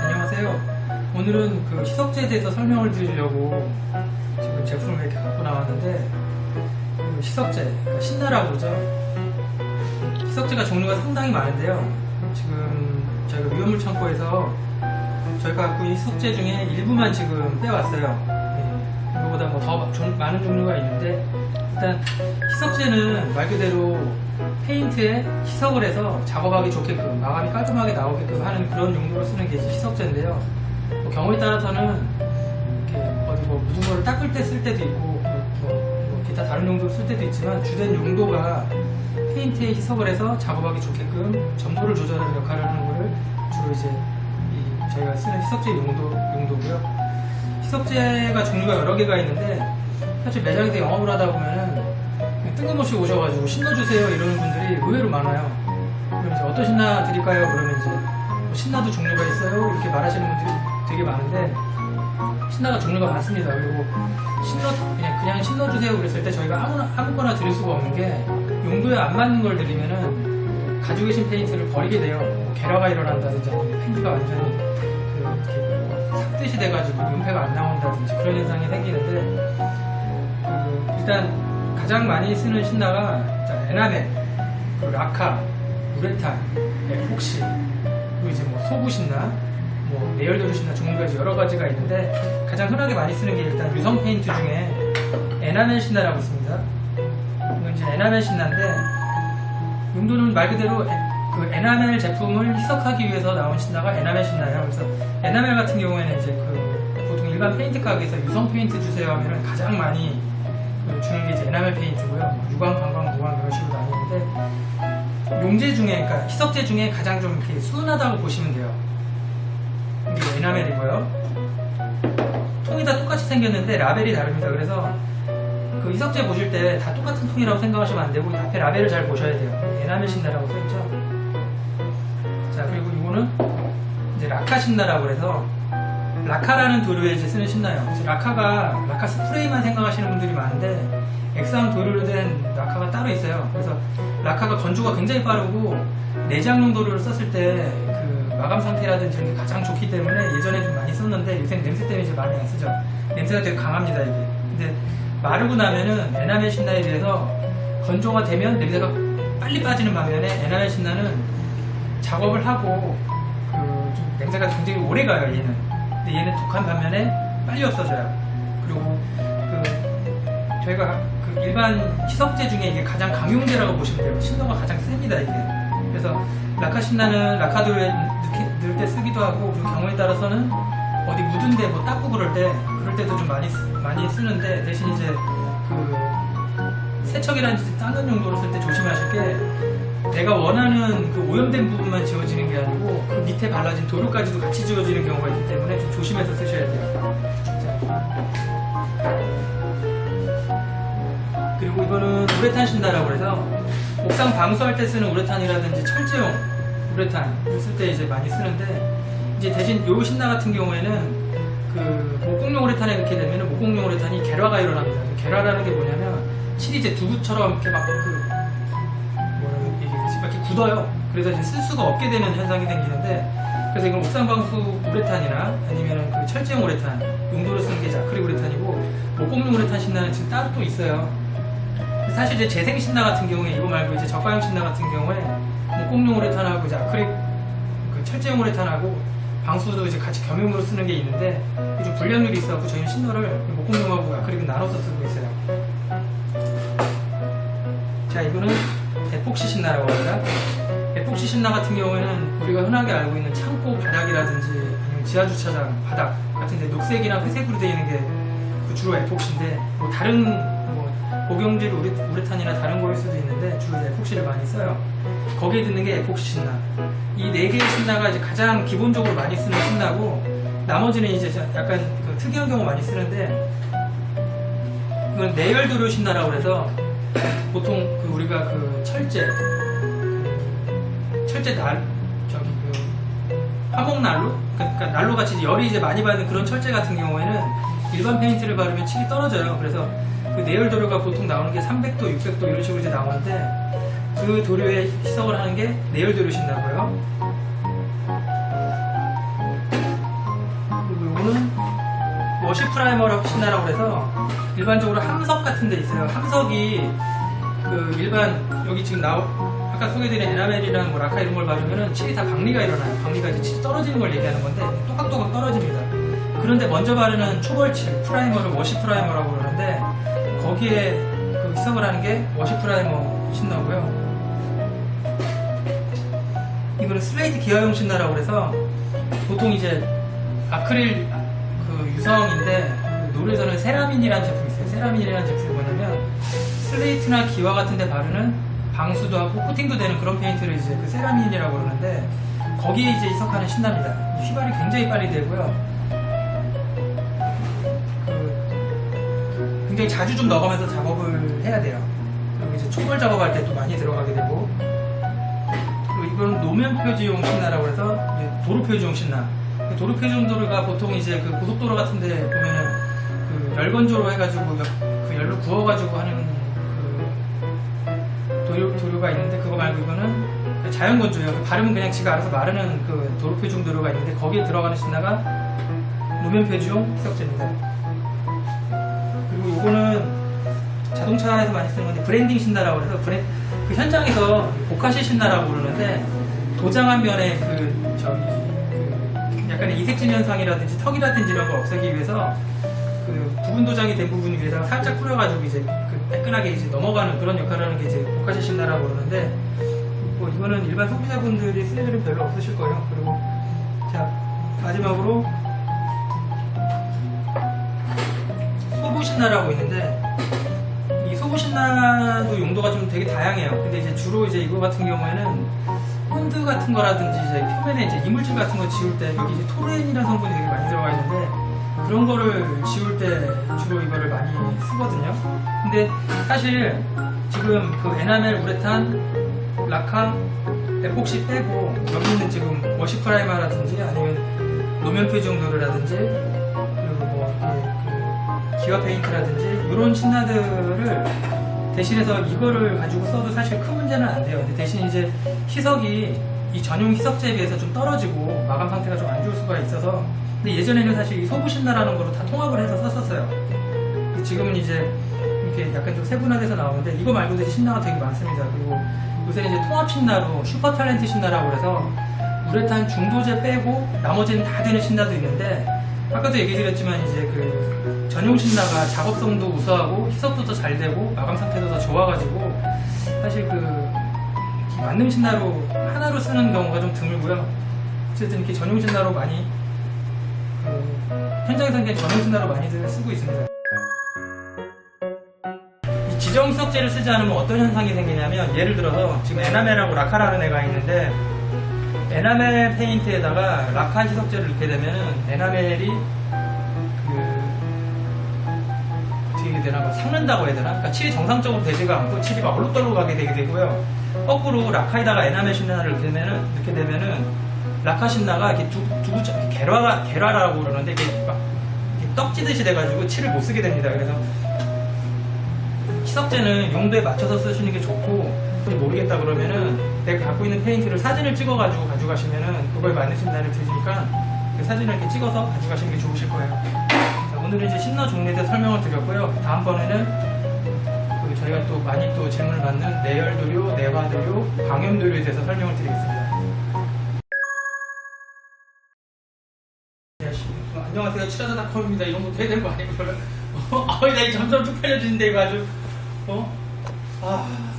안녕하세요. 오늘은 그 희석제에 대해서 설명을 드리려고 제품을 갖고 나왔는데 그 희석제, 그러니까 신나라고 그러죠. 희석제가 종류가 상당히 많은데요. 지금 저희가 위험물 창고에서 저희가 갖고 있는 희석제 중에 일부만 지금 빼왔어요. 예, 이거보다 뭐 더 많은 종류가 있는데 일단 희석제는 말 그대로 페인트에 희석을 해서 작업하기 좋게끔 마감이 깔끔하게 나오게끔 하는 그런 용도로 쓰는 게 희석제인데요. 뭐 경우에 따라서는 이렇게 어디 뭐 묻은 거를 닦을 때 쓸 때도 있고 기타 다른 용도로 쓸 때도 있지만 주된 용도가 페인트에 희석을 해서 작업하기 좋게끔 점도를 조절하는 역할을 하는 거를 주로 이제 이 저희가 쓰는 희석제 용도 용도고요. 희석제가 종류가 여러 개가 있는데 사실 매장에서 영업을 하다 보면은 뜬금없이 오셔가지고 신나 주세요 이러는 분들이 의외로 많아요. 이제 어떤 신나 드릴까요? 그러면 이제 뭐 신나도 종류가 있어요. 이렇게 말하시는 분들이 되게 많은데 신나가 종류가 많습니다. 그리고 신너 그냥 그냥 신너주세요 그랬을 때 저희가 아무나 아무거나 드릴 수가 없는 게 용도에 안 맞는 걸 드리면은 가지고 계신 페인트를 버리게 돼요. 뭐 개라가 일어난다든지 아니면 페인트가 완전히 그뭐 삭듯이 돼가지고 연패가 안 나온다든지 그런 현상이 생기는데 그 일단 가장 많이 쓰는 신나가 자, 에나멜, 그리고 라카, 우레탄, 에폭시, 그리고 이제 뭐 소부 신나, 뭐 내열도루 신나 종류가 여러 가지가 있는데 가장 흔하게 많이 쓰는 게 일단 유성 페인트 중에 에나멜 신나라고 있습니다. 이건 이제 에나멜 신나인데 용도는 말 그대로 에, 그 에나멜 제품을 희석하기 위해서 나온 신나가 에나멜 신나예요. 그래서 에나멜 같은 경우에는 이제 그 보통 일반 페인트 가게에서 유성 페인트 주세요 하면 가장 많이 그 주는 게 이제 에나멜 페인트고요. 뭐 유광, 방광, 무광 이런 식으로 나뉘는데 용제 중에 그러니까 희석제 중에 가장 좀 이렇게 순하다고 보시면 돼요. 에나멜이고요. 통이 다 똑같이 생겼는데 라벨이 다릅니다. 그래서 그 희석제 보실 때 다 똑같은 통이라고 생각하시면 안 되고 앞에 라벨을 잘 보셔야 돼요. 에나멜 신나라고 써있죠. 자 그리고 이거는 이제 라카 신나라고 그래서 라카라는 도료에 이제 쓰는 신나요. 라카가 라카 스프레이만 생각하시는 분들이 많은데 액상 도료로 된 라카가 따로 있어요. 그래서 라카가 건조가 굉장히 빠르고 내장용 도료를 썼을 때그 마감 상태라든지 이런 게 가장 좋기 때문에 예전에 좀 많이 썼는데 요새 냄새 때문에 이제 많이 안 쓰죠. 냄새가 되게 강합니다 이게. 근데 마르고 나면은 에나멜 신나에 비해서 건조가 되면 냄새가 빨리 빠지는 반면에 에나멜 신나는 작업을 하고 그 좀 냄새가 굉장히 오래 가요 얘는. 근데 얘는 독한 반면에 빨리 없어져요. 그리고 그 저희가 그 일반 희석제 중에 이게 가장 강용제라고 보시면 돼요. 신도가 가장 셉니다 이게. 그래서 라카 신나는 라카도에 넣을 때 쓰기도 하고 그리고 경우에 따라서는 어디 묻은데 뭐 닦고 그럴 때 그럴 때도 좀 많이 쓰- 많이 쓰는데 대신 이제 그 세척이라든지 닦는 용도로 쓸 때 조심하실 게 내가 원하는 그 오염된 부분만 지워지는 게 아니고 그 밑에 발라진 도료까지도 같이 지워지는 경우가 있기 때문에 좀 조심해서 쓰셔야 돼요. 자. 그리고 이거는 우레탄 신다라고 해서 옥상 방수할 때 쓰는 우레탄이라든지 철제용 우레탄을 쓸때 이제 많이 쓰는데 이제 대신 요 신나 같은 경우에는 그 목공용 우레탄에 이렇게 되면 목공용 우레탄이 결화가 일어납니다. 결화라는 게 뭐냐면 칠이 이제 두부처럼 이렇게 막그? 이렇게 굳어요. 그래서 이제 쓸 수가 없게 되는 현상이 생기는데 그래서 이건 옥상 방수 우레탄이나 아니면 그 철제용 우레탄 용도로 쓰는 게 자크릴 우레탄이고 목공용 우레탄 신나는 지금 따로 또 있어요. 사실 이제 재생 신나 같은 경우에 이거 말고 이제 저가형 신나 같은 경우에 목공용 우레탄하고 이제 아크릴 그 철제용 우레탄하고 방수도 이제 같이 겸용으로 쓰는 게 있는데 이게 좀 불량률이 있어갖고 저희는 신노를 목공용하고 아크릴은 나눠서 쓰고 있어요. 자 이거는 에폭시 신나라고 합니다. 에폭시 신나 같은 경우에는 우리가 흔하게 알고 있는 창고 바닥이라든지 아니면 지하 주차장 바닥 같은 데 녹색이나 회색으로 되어 있는 게 그 주로 에폭시인데 뭐 다른 뭐 고경질 우레, 우레탄이나 다른 거일 수도 있는데 주로 에폭시를 많이 써요. 거기에 듣는 게 에폭시 신나. 이 네 개의 신나가 이제 가장 기본적으로 많이 쓰는 신나고 나머지는 이제 약간 그 특이한 경우 많이 쓰는데 이건 내열도료 신나라고 해서 보통 그 우리가 그 철제 그 철제 날 저기 화목난로? 그러니까 난로 같이 열이 이제 많이 받는 그런 철제 같은 경우에는 일반 페인트를 바르면 칠이 떨어져요. 그래서 그 내열 도료가 보통 나오는 게 300도, 600도 이런 식으로 이제 나오는데 그 도료에 희석을 하는 게 내열 도료 신다고요. 그리고 이거는 워시 프라이머라고 신나라고 그래서 일반적으로 함석 같은 데 있어요. 함석이 그 일반 여기 지금 나오 아까 소개드린 에나멜이랑 뭐 라카 이런 걸 바르면은 칠이 다 박리가 일어나요. 박리가 이제 칠이 떨어지는 걸 얘기하는 건데 또각또각 떨어집니다. 그런데 먼저 바르는 초벌칠 프라이머를 워시 프라이머라고 그러는데 거기에 그 희석을 하는 게 워시 프라이머 신나고요. 이거는 슬레이트 기화용 신나라고 그래서 보통 이제 아크릴 그 유성인데 그 노르에서는 세라민이라는 제품이 있어요. 세라민이라는 제품이 뭐냐면 슬레이트나 기와 같은 데 바르는 방수도 하고 코팅도 되는 그런 페인트를 이제 그 세라민이라고 그러는데 거기에 이제 희석하는 신납니다. 휘발이 굉장히 빨리 되고요. 굉장히 자주 좀 넣어가면서 작업을 해야 돼요. 그리고 이제 초벌 작업할 때 또 많이 들어가게 되고 그리고 이건 노면 표지용 신나라고 해서 도로 표지용 신나. 그 도로 표지용 도로가 보통 이제 그 고속도로 같은데 보면은 그 열건조로 해가지고 열- 그 열로 구워가지고 하는 그 도료, 도료가 있는데 그거 말고 이거는 자연 건조예요. 그 바르면 그냥 지가 알아서 마르는 그 도로 표지용 도료가 있는데 거기에 들어가는 신나가 노면 표지용 희석제입니다. 이거는 자동차에서 많이 쓰는 건데 브랜딩 신나라고 그래서 브랜 그 현장에서 보카시 신나라고 그러는데 도장한 면에 그 저기 그 약간의 이색진 현상이라든지 턱이라든지 이런 걸 없애기 위해서 그 부분 도장이 된 부분 위에다가 살짝 뿌려가지고 이제 그 매끈하게 이제 넘어가는 그런 역할을 하는 게 이제 보카시 신나라고 그러는데 뭐 이거는 일반 소비자분들이 쓸 일은 별로 없으실 거예요. 그리고 자 마지막으로 소부신나라고 있는데 이 소부신나도 용도가 좀 되게 다양해요. 근데 이제 주로 이제 이거 같은 경우에는 본드 같은 거라든지 이제 표면에 이제 이물질 같은 거 지울 때 여기 이제 토렌이라는 성분이 되게 많이 들어가 있는데 그런 거를 지울 때 주로 이거를 많이 쓰거든요. 근데 사실 지금 그 에나멜, 우레탄, 라카, 에폭시 빼고 여기 있는 지금 워시 프라이머라든지 아니면 노면 표정 도료라든지 그리고 뭐 이렇게 그 기와 페인트라든지 이런 신나들을 대신해서 이거를 가지고 써도 사실 큰 문제는 안 돼요. 근데 대신 이제 희석이 이 전용 희석제에 비해서 좀 떨어지고 마감 상태가 좀 안 좋을 수가 있어서 근데 예전에는 사실 이 소부 신나라는 거로 다 통합을 해서 썼었어요. 지금은 이제 이렇게 약간 좀 세분화돼서 나오는데 이거 말고도 신나가 되게 많습니다. 그리고 요새는 이제 통합 신나로 슈퍼 탤런트 신나라고 그래서 우레탄 중도제 빼고 나머지는 다 되는 신나도 있는데 아까도 얘기 드렸지만 이제 그 전용 신나가 작업성도 우수하고 희석도 더 잘 되고 마감 상태도 더 좋아가지고 사실 그 만능 신나로 하나로 쓰는 경우가 좀 드물고요. 어쨌든 이렇게 전용 신나로 많이 그 현장에서 이제 전용 신나로 많이들 쓰고 있습니다. 이 지정 희석제를 쓰지 않으면 어떤 현상이 생기냐면 예를 들어서 지금 에나멜하고 라카라는 애가 있는데 에나멜 페인트에다가 라카 희석제를 넣게 되면은 에나멜이 되나 뭐 삭는다고 해야 되나? 그러니까 칠이 정상적으로 되지가 않고 칠이 막 얼룩덜룩 하게 되게 되고요. 거꾸로 라카에다가 에나멜 신나를 넣게 되면은 넣게 되면은 라카 신나가 이렇게 두, 두부 이렇게 계라가 계라라고 그러는데 이게 막 이렇게 떡지듯이 돼가지고 칠을 못 쓰게 됩니다. 그래서 희석제는 용도에 맞춰서 쓰시는 게 좋고 좀 모르겠다 그러면은 내가 갖고 있는 페인트를 사진을 찍어가지고 가져가시면은 그거에 맞는 신나를 드리니까 그 사진을 이렇게 찍어서 가져가시는 게 좋으실 거예요. 자, 오늘은 이제 신나 종류에 대해 설명을 드렸고요. 다음번에는 그 저희가 또 많이 또 질문을 받는 내열도료, 내화도료, 방염도료에 대해서 설명을 드리겠습니다. 안녕하세요. 칠하자닷컴입니다. 이런 것도 해야 되는 거 아니고요? 어? 아, 나 점점 쪽팔려지는데 이거 아주 어? 아.